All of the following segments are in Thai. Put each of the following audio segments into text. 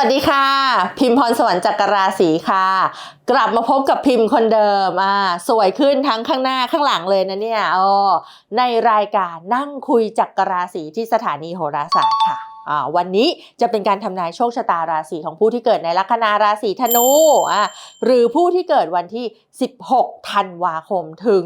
สวัสดีค่ะ พิมพ์พรสวรรค์จักรราศีค่ะ กลับมาพบกับพิมพ์คนเดิมอ่าสวยขึ้นทั้งข้างหน้าข้างหลังเลยนะเนี่ยอ๋อในรายการนั่งคุยจักรราศีที่สถานีโหราศาสตร์ค่ะ วันนี้จะเป็นการทำนายโชคชะตาราศีของผู้ที่เกิดในลัคนาราศีธนูหรือผู้ที่เกิดวันที่ 16 ธันวาคมถึง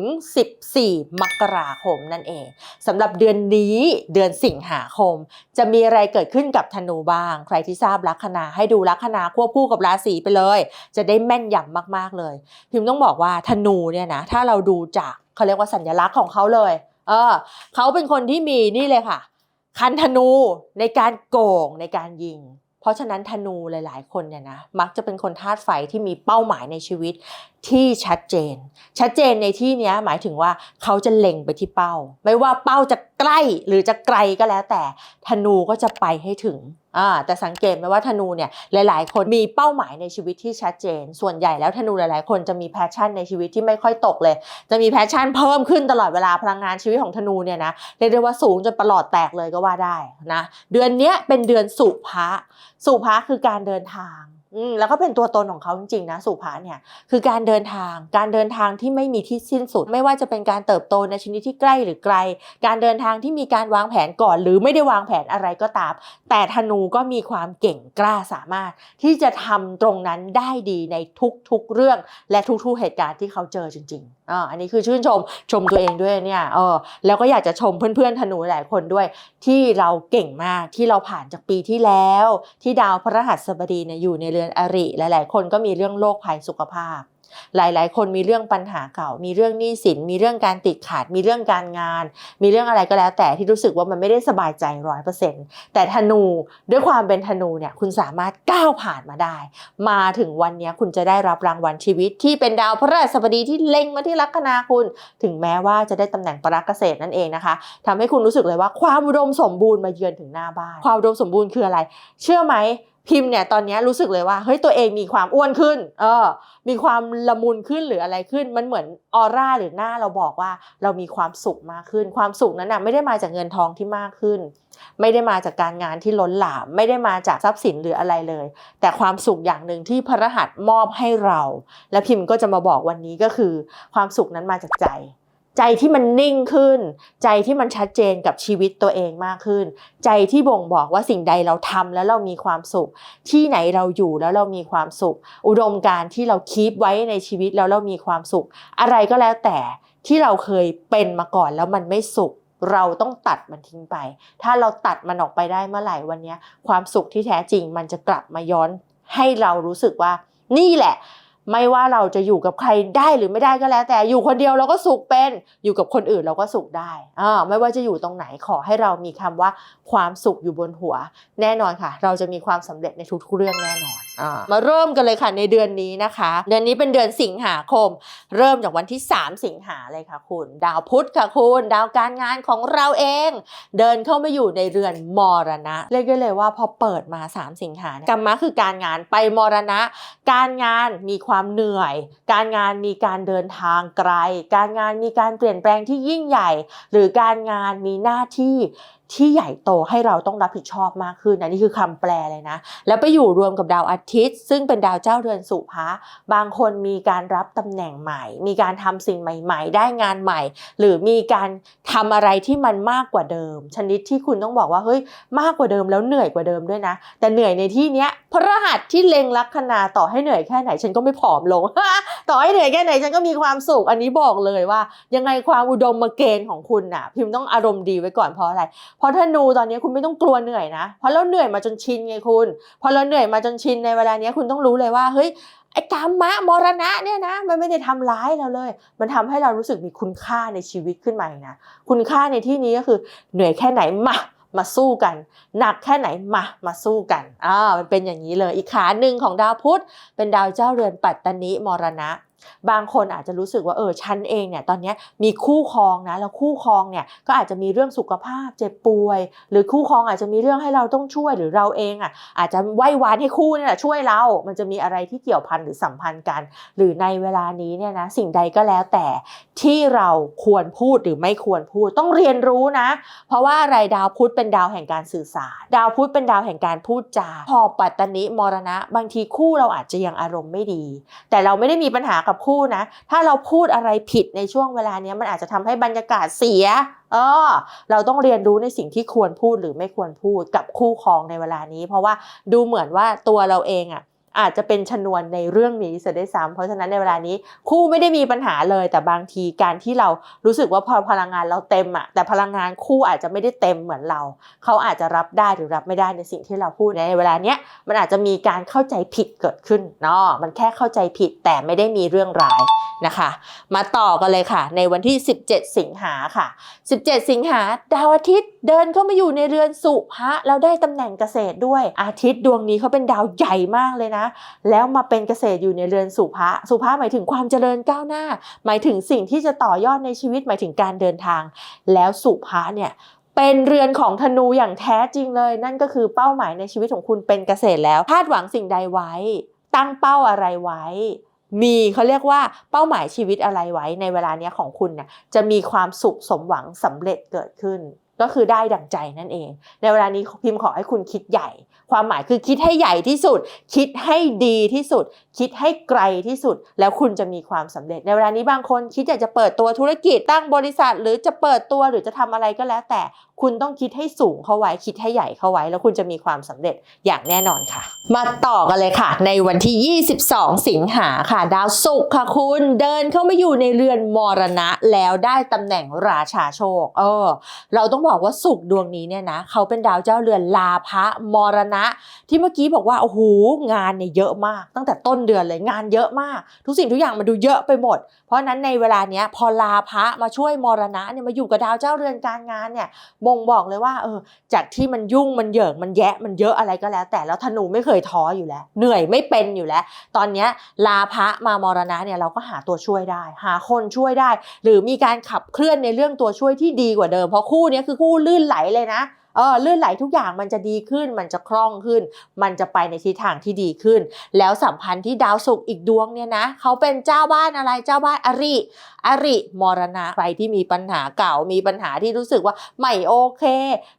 14 มกราคมนั่นเองสำหรับเดือนนี้เดือนสิงหาคม จะมีอะไรเกิดขึ้นกับธนูบ้าง ใครที่ทราบลัคนาให้ดูลัคนาควบคู่กับราศีไปเลย จะได้แม่นยำมากๆเลย พิมพ์ต้องบอกว่าธนูเนี่ยนะถ้าเราดูจากเขาเรียกว่าสัญลักษณ์ของเขาเลย เออเขาเป็นคนที่มีนี่เลยค่ะ คันธนูในการโก่งในการยิง เพราะฉะนั้นธนูหลาย ๆ คนเนี่ยนะมักจะเป็นคนธาตุไฟที่มีเป้าหมายในชีวิตที่ชัดเจน ชัดเจนในที่นี้หมายถึงว่าเขาจะเล็งไปที่เป้า ไม่ว่าเป้าจะใกล้หรือจะไกลก็แล้วแต่ธนูก็จะไปให้ถึง อ่าแต่สังเกตไหมว่าธนูเนี่ยหลาย ๆ คนมีเป้าหมายในชีวิตที่ชัดเจน ส่วนใหญ่แล้วธนูหลาย ๆ คนจะมีแพชชั่นในชีวิตที่ไม่ค่อยตกเลย จะมีแพชชั่นเพิ่มขึ้นตลอดเวลาพลังงานชีวิตของธนูเนี่ยนะเรียกได้ว่าสูงจนประหลอดแตกเลยก็ว่าได้นะเดือนนี้เป็นเดือนสุภะสุภะคือการเดินทาง แล้วก็เป็นตัวตนของเขาจริงๆนะสุภาเนี่ยคือการเดินทางการเดินทางที่ไม่มีที่สิ้นสุด ไม่ว่าจะเป็นการเติบโตในชนิดที่ใกล้หรือไกล การเดินทางที่มีการวางแผนก่อน หรือไม่ได้วางแผนอะไรก็ตาม แต่ธนูก็มีความเก่งกล้าสามารถ ที่จะทำตรงนั้นได้ดีในทุกๆเรื่อง และทุกๆเหตุการณ์ที่เขาเจอจริง ๆ อ่าอันนี้คือชื่นชมชมตัวเองด้วยเนี่ยเออแล้วก็อยากจะชมเพื่อนๆธนูหลายคนด้วย ที่เราเก่งมากที่เราผ่านจากปีที่แล้ว ที่ดาวพระหัสบดีเนี่ยอยู่ในเรือนอริหลาย ๆ คนก็มีเรื่องโรคภัยสุขภาพ หลาย ๆ คนมีเรื่องปัญหาเก่า มีเรื่องหนี้สิน มีเรื่องการติดขาด มีเรื่องการงาน มีเรื่องอะไรก็แล้ว แต่ที่รู้สึกว่ามันไม่ได้สบายใจร้อยเปอร์เซ็นต์แต่ธนูด้วยความเป็นธนูเนี่ยคุณสามารถก้าวผ่านมาได้ มาถึงวันนี้คุณจะได้รับรางวัลชีวิตที่เป็นดาวพระราชบดีที่เล็งมาที่ลัคนาคุณ ถึงแม้ว่าจะได้ตำแหน่งปรักเกษตรนั่นเองนะคะทำให้คุณรู้สึกเลยว่าความอุดมสมบูรณ์มาเยือนถึงหน้าบ้าน ความอุดมสมบูรณ์คืออะไร เชื่อไหม พิมพ์เนี่ยตอนนี้รู้สึกเลยว่าเฮ้ยตัวเองมีความอ้วนขึ้น เออ มีความละมุนขึ้นหรืออะไรขึ้น มันเหมือนออร่าหรือหน้าเราบอกว่าเรามีความสุขมากขึ้น ความสุขนั้นน่ะไม่ได้มาจากเงินทองที่มากขึ้น ไม่ได้มาจากการงานที่ล้นหลาม ไม่ได้มาจากทรัพย์สินหรืออะไรเลย แต่ความสุขอย่างหนึ่งที่พระรหัสมอบให้เรา และพิมพ์ก็จะมาบอกวันนี้ก็คือ ความสุขนั้นมาจากใจ ใจที่มันนิ่งขึ้น ใจที่มันชัดเจนกับชีวิตตัวเองมากขึ้น ใจที่บ่งบอกว่าสิ่งใดเราทำแล้วเรามีความสุข ที่ไหนเราอยู่แล้วเรามีความสุข อุดมการที่เราคีปไว้ในชีวิตแล้วเรามีความสุข อะไรก็แล้วแต่ที่เราเคยเป็นมาก่อนแล้วมันไม่สุขเราต้องตัดมันทิ้งไป ถ้าเราตัดมันออกไปได้เมื่อไหร่วันนี้ความสุขที่แท้จริงมันจะกลับมาย้อนให้เรารู้สึกว่านี่แหละ ไม่ว่าเราจะอยู่กับใครได้หรือไม่ได้ก็แล้ว แต่อยู่คนเดียวเราก็สุขเป็น อยู่กับคนอื่นเราก็สุขได้อ่าไม่ว่าจะอยู่ตรงไหนขอให้เรามีคำว่าความสุขอยู่บนหัว แน่นอนค่ะ เราจะมีความสำเร็จในทุกๆเรื่องแน่นอนมาเริ่มกันเลยค่ะในเดือนนี้นะคะ เดือนนี้เป็นเดือนสิงหาคม เริ่มจากวันที่ 3 สิงหาเลยค่ะคุณ ดาวพุธค่ะคุณ ดาวการงานของเราเอง เดินเข้ามาอยู่ในเรือนมรณะ เรียกได้เลยว่าพอเปิดมา 3 สิงหาเนี่ยกรรมะคือการงานไปมรณะ การงานมีความเหนื่อย การงานมีการเดินทางไกล การงานมีการเปลี่ยนแปลงที่ยิ่งใหญ่ หรือการงานมีหน้าที่ ที่ใหญ่โตให้เราต้องรับผิดชอบมากขึ้นนะนี่คือคำแปลเลยนะ แล้วไปอยู่รวมกับดาวอาทิตย์ ซึ่งเป็นดาวเจ้าเรือนสุภะบางคนมีการรับตำแหน่งใหม่ มีการทำสิ่งใหม่ ๆ ได้งานใหม่ หรือมีการทำอะไรที่มันมากกว่าเดิม ชนิดที่คุณต้องบอกว่าเฮ้ยมากกว่าเดิมแล้วเหนื่อยกว่าเดิมด้วยนะ แต่เหนื่อยในที่เนี้ยพระรหัสที่เล็งลัคนาต่อให้เหนื่อยแค่ไหน ฉันก็ไม่ผอมลง ต่อให้เหนื่อยแค่ไหนฉันก็มีความสุขอันนี้บอกเลยว่า ยังไงความอุดมมาเกณฑ์ของคุณน่ะ พิมพ์ต้องอารมณ์ดีไว้ก่อนเพราะอะไร เพราะธนูตอนนี้คุณไม่ต้องกลัวเหนื่อยนะ เพราะเราเหนื่อยมาจนชินไงคุณ พอเราเหนื่อยมาจนชินในเวลานี้คุณต้องรู้เลยว่าเฮ้ยไอ้กามะมรณะเนี่ยนะ มันไม่ได้ทำร้ายเราเลย มันทำให้เรารู้สึกมีคุณค่าในชีวิตขึ้นมาอีกนะคุณค่าในที่นี้ก็คือเหนื่อยแค่ไหนมา มาสู้กัน หนักแค่ไหนมามาสู้กันอ่ามันเป็นอย่างนี้เลยอีกขาหนึ่งของดาวพุธเป็นดาวเจ้าเรือนปัตตนิมรณะ บางคนอาจจะรู้สึกว่าเออฉันเองเนี่ยตอนนี้มีคู่ครองนะแล้วคู่ครองเนี่ยก็อาจจะมีเรื่องสุขภาพเจ็บป่วย หรือคู่ครองอาจจะมีเรื่องให้เราต้องช่วยหรือเราเองอะอาจจะไหว้วานให้คู่เนี่ยแหละช่วยเรา มันจะมีอะไรที่เกี่ยวพันหรือสัมพันธ์กัน หรือในเวลานี้เนี่ยนะสิ่งใดก็แล้วแต่ที่เราควรพูดหรือไม่ควรพูดต้องเรียนรู้นะ เพราะว่าอะไรดาวพุธเป็นดาวแห่งการสื่อสาร ดาวพุธเป็นดาวแห่งการพูดจาพอปัตตนิมรณะ บางทีคู่เราอาจจะยังอารมณ์ไม่ดี แต่เราไม่ได้มีปัญหากับับคู่นะ ถ้าเราพูดอะไรผิดในช่วงเวลาเนี้ยมันอาจจะทำให้บรรยากาศเสียเออเราต้องเรียนรู้ในสิ่งที่ควรพูดหรือไม่ควรพูดกับคู่ครองในเวลานี้ เพราะว่าดูเหมือนว่าตัวเราเองอะ อาจจะเป็นชนวนในเรื่องนี้เสียได้วยซ้ำเพราะฉะนั้นในเวลานี้คู่ไม่ได้มีปัญหาเลย แต่บางทีการที่เรารู้สึกว่าพอพลังงานเราเต็มอะแต่พลังงานคู่อาจจะไม่ได้เต็มเหมือนเรา เขาอาจจะรับได้หรือรับไม่ได้ในสิ่งที่เราพูดในเวลาเนี้ยมันอาจจะมีการเข้าใจผิดเกิดขึ้นเนาะมันแค่เข้าใจผิดแต่ไม่ได้มีเรื่องร้ายนะคะ มาต่อกันเลยค่ะ ในวันที่ 17 สิงหาค่ะ 17 สิงหาดาวอาทิตย์ เดินเข้ามาอยู่ในเรือนสุภะแล้วได้ตำแหน่งเกษตรด้วย อาทิตย์ดวงนี้เขาเป็นดาวใหญ่มากเลยนะ แล้วมาเป็นเกษตรอยู่ในเรือนสุภะสุภะหมายถึงความเจริญก้าวหน้า หมายถึงสิ่งที่จะต่อยอดในชีวิตหมายถึงการเดินทาง แล้วสุภะเนี่ยเป็นเรือนของธนูอย่างแท้จริงเลย นั่นก็คือเป้าหมายในชีวิตของคุณเป็นเกษตรแล้วคาดหวังสิ่งใดไว้ ตั้งเป้าอะไรไว้มีเขาเรียกว่าเป้าหมายชีวิตอะไรไว้ในเวลาเนี้ยของคุณเนี่ยจะมีความสุขสมหวังสำเร็จเกิดขึ้น ก็คือได้ดั่งใจนั่นเอง ในเวลานี้พิมพ์ขอให้คุณคิดใหญ่ ความหมายคือคิดให้ใหญ่ที่สุด คิดให้ดีที่สุด คิดให้ไกลที่สุด แล้วคุณจะมีความสำเร็จ ในเวลานี้บางคนคิดอยากจะเปิดตัวธุรกิจตั้งบริษัท หรือจะเปิดตัวหรือจะทำอะไรก็แล้ว แต่คุณต้องคิดให้สูงเข้าไว้ คิดให้ใหญ่เข้าไว้ แล้วคุณจะมีความสำเร็จอย่างแน่นอนค่ะ มาต่อกันเลยค่ะ ในวันที่ 22 สิงหาค่ะ ดาวศุกร์ค่ะคุณเดินเข้ามาอยู่ในเรือนมรณะแล้วได้ตำแหน่งราชาโชค เออ เราต้องบอกว่าศุกดวงนี้เนี่ยนะเขาเป็นดาวเจ้าเรือนลาภะมรณะ ที่เมื่อกี้บอกว่าโอ้โหงานเนี่ยเยอะมาก ตั้งแต่ต้นเดือนเลยงานเยอะมาก ทุกสิ่งทุกอย่างมันดูเยอะไปหมด เพราะนั้นในเวลาเนี้ยพอลาภะมาช่วยมรณะเนี่ยมาอยู่กับดาวเจ้าเรือนการงานเนี่ยบ่งบอกเลยว่าเออจากที่มันยุ่งมันเหยิงมันแยะมันเยอะอะไรก็แล้ว แต่แล้วธนูไม่เคยท้ออยู่แล้ว เหนื่อยไม่เป็นอยู่แล้ว ตอนเนี้ยลาภะมามรณะเนี่ยเราก็หาตัวช่วยได้ หาคนช่วยได้ หรือมีการขับเคลื่อนในเรื่องตัวช่วยที่ดีกว่าเดิมเพราะคู่เนี้ยคือคู่ลื่นไหลเลยนะเออลื่นไหลทุกอย่างมันจะดีขึ้น มันจะคล่องขึ้น มันจะไปในทิศทางที่ดีขึ้น แล้วสัมพันธ์ที่ดาวศุกร์อีกดวงเนี่ยนะเขาเป็นเจ้าบ้านอะไรเจ้าบ้านอริอริมรณะใครที่มีปัญหาเก่ามีปัญหาที่รู้สึกว่าไม่โอเค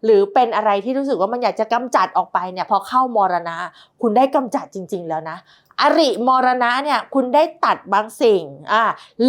หรือเป็นอะไรที่รู้สึกว่ามันอยากจะกำจัดออกไปเนี่ยพอเข้ามรณะคุณได้กำจัดจริง ๆ แล้วนะ อริมรณะเนี่ยคุณได้ตัดบางสิ่งอ่า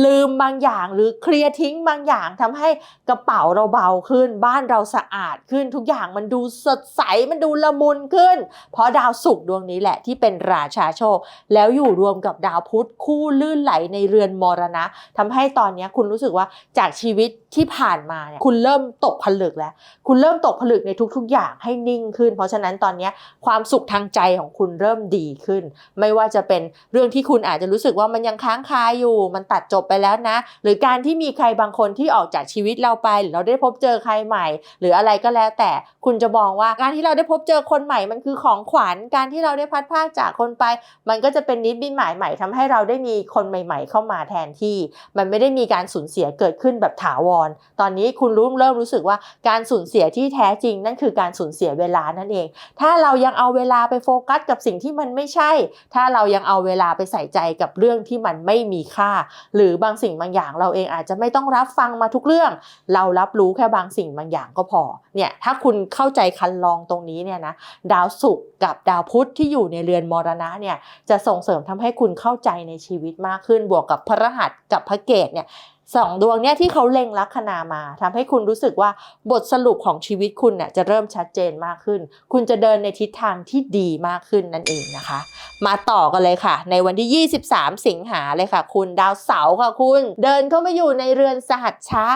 ลืมบางอย่างหรือเคลียร์ทิ้งบางอย่างทำให้กระเป๋าเราเบาขึ้น บ้านเราสะอาดขึ้นทุกอย่างมันดูสดใสมันดูละมุนขึ้น เพราะดาวศุกร์ดวงนี้แหละที่เป็นราชาโชค แล้วอยู่รวมกับดาวพุธคู่ลื่นไหลในเรือนมรณะทำให้ตอนนี้คุณรู้สึกว่าจากชีวิตที่ผ่านมาเนี่ยคุณเริ่มตกผลึกแล้ว คุณเริ่มตกผลึกในทุก ๆ อย่างให้นิ่งขึ้น เพราะฉะนั้นตอนนี้ความสุขทางใจของคุณเริ่มดีขึ้น ไม่ว่าจะเป็นเรื่องที่คุณอาจจะรู้สึกว่ามันยังค้างคาอยู่ มันตัดจบไปแล้วนะ หรือการที่มีใครบางคนที่ออกจากชีวิตเราไป หรือเราได้พบเจอใครใหม่ หรืออะไรก็แล้ว แต่คุณจะมองว่าการที่เราได้พบเจอคนใหม่มันคือของขวัญการที่เราได้พัดพากจากคนไป มันก็จะเป็นนิดบินหมายใหม่ทำให้เราได้มีคนใหม่ ๆ เข้ามาแทนที่ มันไม่ได้มีการสูญเสียเกิดขึ้นแบบถาวร ตอนนี้คุณรู้เริ่มรู้สึกว่าการสูญเสียที่แท้จริง นั่นคือการสูญเสียเวลานั่นเอง ถ้าเรายังเอาเวลาไปโฟกัสกับสิ่งที่มันไม่ใช่ ถ้าเรายังเอาเวลาไปใส่ใจกับเรื่องที่มันไม่มีค่า หรือบางสิ่งบางอย่างเราเองอาจจะไม่ต้องรับฟังมาทุกเรื่อง เรารับรู้แค่บางสิ่งบางอย่างก็พอเนี่ยถ้าคุณเข้าใจคันลองตรงนี้เนี่ยนะดาวศุกร์กับดาวพุธที่อยู่ในเรือนมรณะเนี่ยจะส่งเสริมทำให้คุณเข้าใจในชีวิตมากขึ้นบวกกับพระรหัสกับพระเกตเนี่ย สองดวงเนี่ยที่เขาเล็งลัคนามาทำให้คุณรู้สึกว่าบทสรุปของชีวิตคุณเนี่ยจะเริ่มชัดเจนมากขึ้น คุณจะเดินในทิศทางที่ดีมากขึ้นนั่นเองนะคะ มาต่อกันเลยค่ะ ในวันที่ 23 สิงหาเลยค่ะ คุณดาวเสาร์ค่ะคุณ เดินเข้ามาอยู่ในเรือนสหัชชะ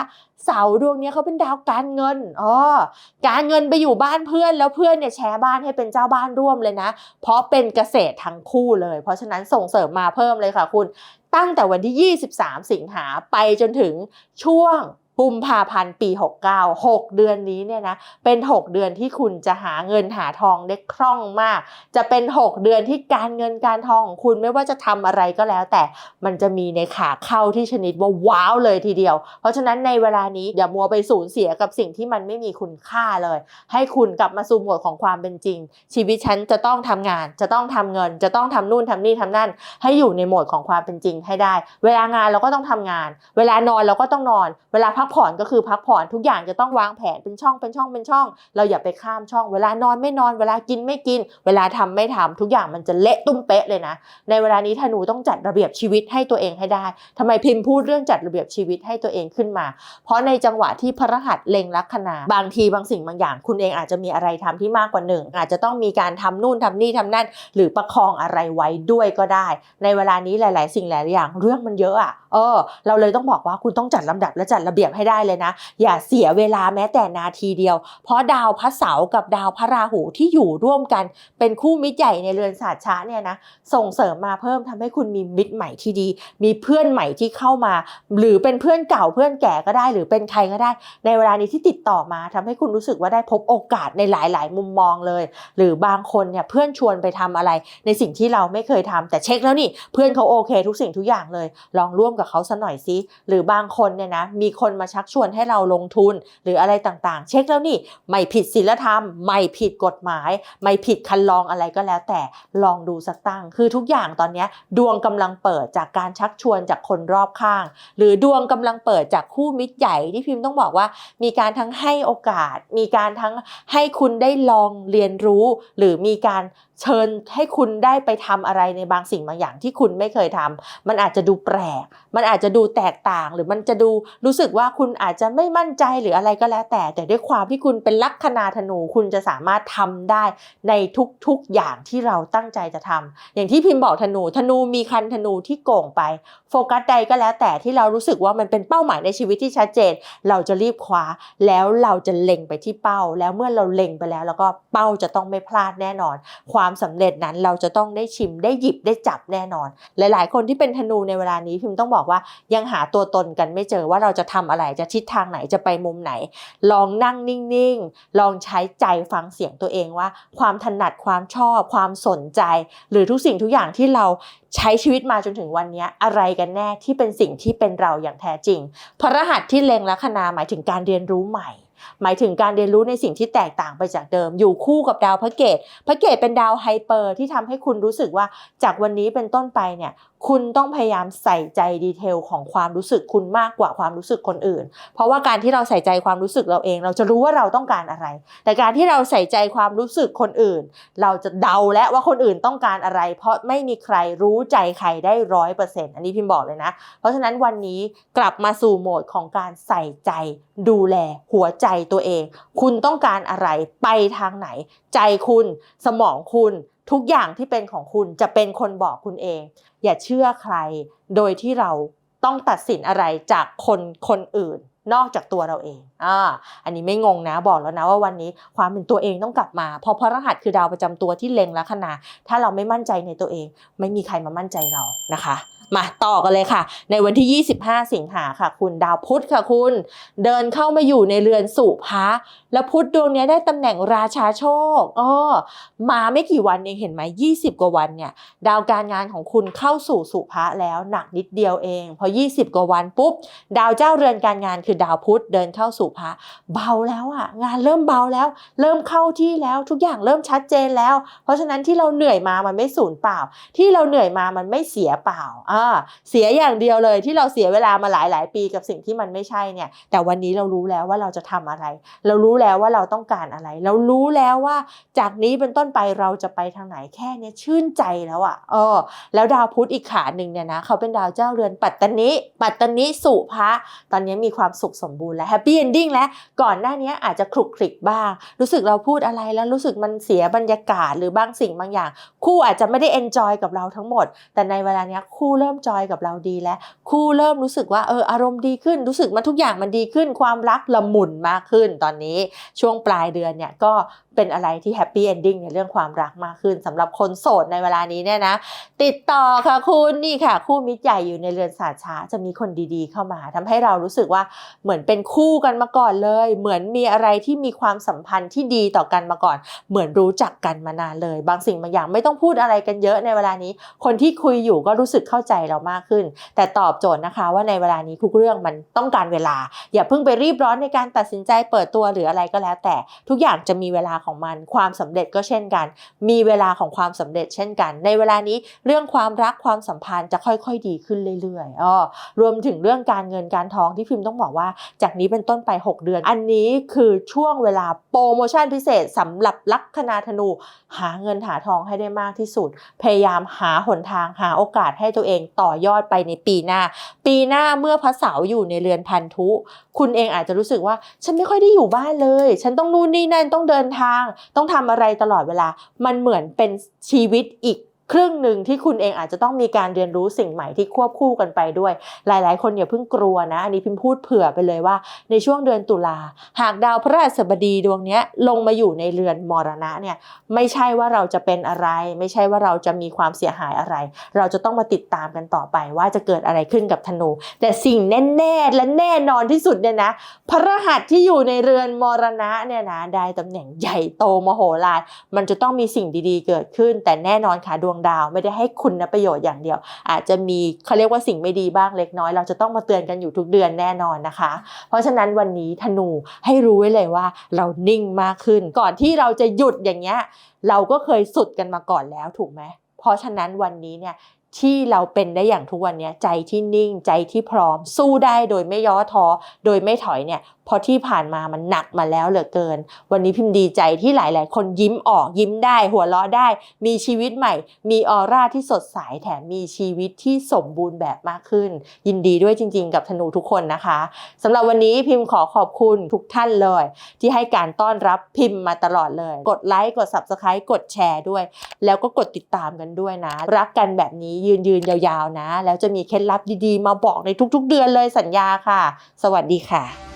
เสาร์ดวงนี้เขาเป็นดาวการเงินอ๋อการเงินไปอยู่บ้านเพื่อนแล้วเพื่อนเนี่ยแชร์บ้านให้เป็นเจ้าบ้านร่วมเลยนะ เพราะเป็นเกษตรทั้งคู่เลย เพราะฉะนั้นส่งเสริมมาเพิ่มเลยค่ะคุณ ตั้งแต่วันที่ 23 สิงหาไปจนถึงช่วง กุมภาพันธ์ปี 69 6 เดือนนี้เนี่ยนะเป็น 6 เดือนที่คุณจะหาเงินหาทองได้คล่องมาก จะเป็น 6 เดือนที่การเงินการทองของคุณไม่ว่าจะทำอะไรก็แล้ว แต่มันจะมีในขาเข้าที่ชนิดว่าว้าวเลยทีเดียว เพราะฉะนั้นในเวลานี้อย่ามัวไปสูญเสียกับสิ่งที่มันไม่มีคุณค่าเลย ให้คุณกลับมาสู่โหมดของความเป็นจริง ชีวิตฉันจะต้องทำงาน จะต้องทำเงิน จะต้องทำนู่นทำนี่ทำนั่น ให้อยู่ในโหมดของความเป็นจริงให้ได้ เวลางานเราก็ต้องทำงาน เวลานอนเราก็ต้องนอน เวลาพักผ่อนก็คือพักผ่อนทุกอย่างจะต้องวางแผนเป็นช่องเป็นช่องเป็นช่อง เราอย่าไปข้ามช่อง เวลานอนไม่นอนเวลากินไม่กิน เวลาทำไม่ทำทุกอย่างมันจะเละตุ้มเป๊ะเลยนะ ในเวลานี้ธนูต้องจัดระเบียบชีวิตให้ตัวเองให้ได้ทำไมพิมพ์พูดเรื่องจัดระเบียบชีวิตให้ตัวเองขึ้นมา เพราะในจังหวะที่พระหัสเล็งลัคนา บางทีบางสิ่งบางอย่าง คุณเองอาจจะมีอะไรทำที่มากกว่าหนึ่งอาจจะต้องมีการทำนู่นทำนี่ทำนั่น หรือประคองอะไรไว้ด้วยก็ได้ ในเวลานี้หลาย ๆ สิ่งหลายอย่างเรื่องมันเยอะอะเออ เราเลยต้องบอกว่าคุณต้องจัดลำดับและจัดระเบียบใให้ได้เลยนะ อย่าเสียเวลาแม้แต่นาทีเดียว เพราะดาวพระเสาร์กับดาวพระราหูที่อยู่ร่วมกัน เป็นคู่มิตรใหญ่ในเรือนศาสตร์ช้าเนี่ยนะส่งเสริมมาเพิ่มทำให้คุณมีมิตรใหม่ที่ดี มีเพื่อนใหม่ที่เข้ามา หรือเป็นเพื่อนเก่าเพื่อนแก่ก็ได้ หรือเป็นใครก็ได้ ในเวลานี้ที่ติดต่อมาทำให้คุณรู้สึกว่าได้พบโอกาสในหลาย ๆ มุมมองเลย หรือบางคนเนี่ยเพื่อนชวนไปทำอะไร ในสิ่งที่เราไม่เคยทำแต่เช็คแล้วนี่เพื่อนเขาโอเค ทุกสิ่งทุกอย่างเลย ลองร่วมกับเขาสักหน่อยสิหรือบางคนเนี่ยนะมีคนมาชักชวนให้เราลงทุนหรืออะไรต่างๆ เช็คแล้วนี่ไม่ผิดศีลธรรม ไม่ผิดกฎหมาย ไม่ผิดคันลองอะไรก็แล้วแต่ลองดูสักตั้ง คือทุกอย่างตอนนี้ดวงกำลังเปิดจากการชักชวนจากคนรอบข้าง หรือดวงกำลังเปิดจากคู่มิตรใหญ่ที่พิมพ์ต้องบอกว่า มีการทั้งให้โอกาส มีการทั้งให้คุณได้ลองเรียนรู้ หรือมีการ เชิญให้คุณได้ไปทำอะไรในบางสิ่งบางอย่างที่คุณไม่เคยทำมันอาจจะดูแปลก มันอาจจะดูแตกต่าง หรือมันจะดูรู้สึกว่าคุณอาจจะไม่มั่นใจหรืออะไรก็แล้วแต่ แต่ด้วยความที่คุณเป็นลัคนาธนูคุณจะสามารถทำได้ในทุกๆอย่างที่เราตั้งใจจะทำอย่างที่พิมพ์บอกธนูธนูมีคันธนูที่โก่งไป โฟกัสใดก็แล้วแต่ที่เรารู้สึกว่ามันเป็นเป้าหมายในชีวิตที่ชัดเจน เราจะรีบคว้า แล้วเราจะเล็งไปที่เป้า แล้วเมื่อเราเล็งไปแล้ว แล้วก็เป้าจะต้องไม่พลาดแน่นอนความความสำเร็จนั้นเราจะต้องได้ชิมได้หยิบได้จับแน่นอน หลาย ๆ คนที่เป็นธนูในเวลานี้พิมพ์ต้องบอกว่ายังหาตัวตนกันไม่เจอว่าเราจะทำอะไรจะทิศทางไหนจะไปมุมไหน ลองนั่งนิ่ง ๆ ลองใช้ใจฟังเสียงตัวเองว่า ความถนัดความชอบ ความสนใจ หรือทุกสิ่งทุกอย่างที่เราใช้ชีวิตมาจนถึงวันนี้อะไรกันแน่ที่เป็นสิ่งที่เป็นเราอย่างแท้จริงพระรหัสที่เล็งลัคนาหมายถึงการเรียนรู้ใหม่ หมายถึงการเรียนรู้ในสิ่งที่แตกต่างไปจากเดิม อยู่คู่กับดาวพระเกตพระเกตเป็นดาวไฮเปอร์ที่ทำให้คุณรู้สึกว่าจากวันนี้เป็นต้นไปเนี่ยคุณต้องพยายามใส่ใจดีเทลของความรู้สึกคุณมากกว่าความรู้สึกคนอื่น เพราะว่าการที่เราใส่ใจความรู้สึกเราเอง เราจะรู้ว่าเราต้องการอะไร แต่การที่เราใส่ใจความรู้สึกคนอื่น เราจะเดาและว่าคนอื่นต้องการอะไร เพราะไม่มีใครรู้ใจใครได้ร้อยเปอร์เซ็นต์อันนี้พิมพ์บอกเลยนะ เพราะฉะนั้นวันนี้กลับมาสู่โหมดของการใส่ใจดูแลหัวใจตัวเอง คุณต้องการอะไรไปทางไหน ใจคุณสมองคุณทุกอย่างที่เป็นของคุณจะเป็นคนบอกคุณเอง อย่าเชื่อใคร โดยที่เราต้องตัดสินอะไรจากคนคนอื่น นอกจากตัวเราเอง อ่า อันนี้ไม่งงนะบอกแล้วนะว่าวันนี้ความเป็นตัวเองต้องกลับมา เพราะพระรหัสคือดาวประจำตัวที่เล็งลัคนาถ้าเราไม่มั่นใจในตัวเอง ไม่มีใครมามั่นใจเรานะคะ มาต่อกันเลยค่ะ ในวันที่ 25 สิงหาค่ะ คุณดาวพุธค่ะคุณ เดินเข้ามาอยู่ในเรือนสุภาแล้วพุธดวงนี้ได้ตำแหน่งราชาโชคอ้อมาไม่กี่วันเองเห็นไหม20 กว่าวันเนี่ย ดาวการงานของคุณเข้าสู่สุภะแล้วหนักนิดเดียวเอง พอ 20 กว่าวันปุ๊บ ดาวเจ้าเรือนการงานคือดาวพุธเดินเข้าสู่พระเบาแล้วอะงานเริ่มเบาแล้ว เริ่มเข้าที่แล้วทุกอย่างเริ่มชัดเจนแล้ว เพราะฉะนั้นที่เราเหนื่อยมามันไม่สูญเปล่า ที่เราเหนื่อยมามันไม่เสียเปล่าอ่าเสียอย่างเดียวเลยที่เราเสียเวลามาหลายหลายปีกับสิ่งที่มันไม่ใช่เนี่ย แต่วันนี้เรารู้แล้วว่าเราจะทำอะไร เรารู้แล้วว่าเราต้องการอะไร เรารู้แล้วว่าจากนี้เป็นต้นไปเราจะไปทางไหนแค่เนี้ยชื่นใจแล้วอะเออ แล้วดาวพุธอีกขาหนึ่งเนี่ยนะเขาเป็นดาวเจ้าเรือนปัตตานิปัตตานิสุภะตอนนี้มีความสุขสมบูรณ์และแฮปปี้เอนดิ้งแล้วก่อนหน้านี้อาจจะคลุกคลิกบ้าง รู้สึกเราพูดอะไรแล้วรู้สึกมันเสียบรรยากาศหรือบางสิ่งบางอย่าง คู่อาจจะไม่ได้เอนจอยกับเราทั้งหมด แต่ในเวลาเนี้ยคู่เริ่มจอยกับเราดีแล้ว คู่เริ่มรู้สึกว่าเอออารมณ์ดีขึ้นรู้สึกมันทุกอย่างมันดีขึ้นความรักละมุนมากขึ้นตอนนี้ช่วงปลายเดือนเนี่ยก็ เป็นอะไรที่แฮปปี้เอนดิ้งในเรื่องความรักมากขึ้นสำหรับคนโสดในเวลานี้เนี่ยนะ ติดต่อค่ะคุณนี่ค่ะ คู่มิตรใหญ่อยู่ในเรือนศาช้าจะมีคนดีๆ เข้ามาทำให้เรารู้สึกว่าเหมือนเป็นคู่กันมาก่อนเลย เหมือนมีอะไรที่มีความสัมพันธ์ที่ดีต่อกันมาก่อน เหมือนรู้จักกันมานานเลย บางสิ่งบางอย่างไม่ต้องพูดอะไรกันเยอะในเวลานี้ คนที่คุยอยู่ก็รู้สึกเข้าใจเรามากขึ้น แต่ตอบโจทย์นะคะว่าในเวลานี้ทุกเรื่องมันต้องการเวลา อย่าเพิ่งไปรีบร้อนในการตัดสินใจเปิดตัวหรืออะไรก็แล้ว แต่ทุกอย่างจะมีเวลาของมัน ความสำเร็จก็เช่นกัน มีเวลาของความสำเร็จเช่นกัน ในเวลานี้เรื่องความรักความสัมพันธ์จะค่อยๆดีขึ้นเรื่อยๆอ้อรวมถึงเรื่องการเงินการทองที่พิมพ์ต้องบอกว่า จากนี้เป็นต้นไป 6 เดือน อันนี้คือช่วงเวลาโปรโมชั่นพิเศษสำหรับลัคนาธนู หาเงินหาทองให้ได้มากที่สุด พยายามหาหนทางหาโอกาสให้ตัวเองต่อยอดไปในปีหน้า ปีหน้าเมื่อพระเสาร์อยู่ในเรือนพันธุ คุณเองอาจจะรู้สึกว่า ฉันไม่ค่อยได้อยู่บ้านเลย ฉันต้องนู่นนี่นั่นต้องเดินทางต้องทำอะไรตลอดเวลา มันเหมือนเป็นชีวิตอีก ครึ่งหนึ่งที่คุณเองอาจจะต้องมีการเรียนรู้สิ่งใหม่ที่ควบคู่กันไปด้วย หลาย ๆ คนอย่าเพิ่งกลัวนะ อันนี้พิมพ์พูดเผื่อไปเลยว่า ในช่วงเดือนตุลา หากดาวพระราชบดีดวงนี้ลงมาอยู่ในเรือนมรณะเนี่ยไม่ใช่ว่าเราจะเป็นอะไร ไม่ใช่ว่าเราจะมีความเสียหายอะไร เราจะต้องมาติดตามกันต่อไปว่าจะเกิดอะไรขึ้นกับธนู แต่สิ่งแน่ๆและแน่นอนที่สุดเนี่ยนะพระรหัสที่อยู่ในเรือนมรณะเนี่ยนะได้ตำแหน่งใหญ่โตมโหฬารมันจะต้องมีสิ่งดีๆ เกิดขึ้น แต่แน่นอนค่ะดวงดาวไม่ได้ให้คุณนะประโยชน์อย่างเดียว อาจจะมีเขาเรียกว่าสิ่งไม่ดีบ้างเล็กน้อย เราจะต้องมาเตือนกันอยู่ทุกเดือนแน่นอนนะคะ เพราะฉะนั้นวันนี้ธนูให้รู้ไว้เลยว่าเรานิ่งมากขึ้น ก่อนที่เราจะหยุดอย่างเงี้ยเราก็เคยสุดกันมาก่อนแล้วถูกไหมเพราะฉะนั้นวันนี้เนี่ยที่เราเป็นได้อย่างทุกวันนี้ใจที่นิ่งใจที่พร้อมสู้ได้โดยไม่ย่อท้อโดยไม่ถอยเนี่ย เพราะที่ผ่านมามันหนักมาแล้วเหลือเกิน วันนี้พิมพ์ดีใจที่หลาย ๆ คนยิ้มออกยิ้มได้ หัวเราะได้ มีชีวิตใหม่ มีออร่าที่สดใสแถมมีชีวิตที่สมบูรณ์แบบมากขึ้น ยินดีด้วยจริง ๆ กับธนูทุกคนนะคะสำหรับวันนี้พิมพ์ขอขอบคุณทุกท่านเลย ที่ให้การต้อนรับพิมพ์มาตลอดเลย กดไลค์กด subscribe กดแชร์ด้วย แล้วก็กดติดตามกันด้วยนะ รักกันแบบนี้ยืนยืนยาวๆนะ แล้วจะมีเคล็ดลับดีๆ มาบอกในทุกๆเดือนเลยสัญญาค่ะ สวัสดีค่ะ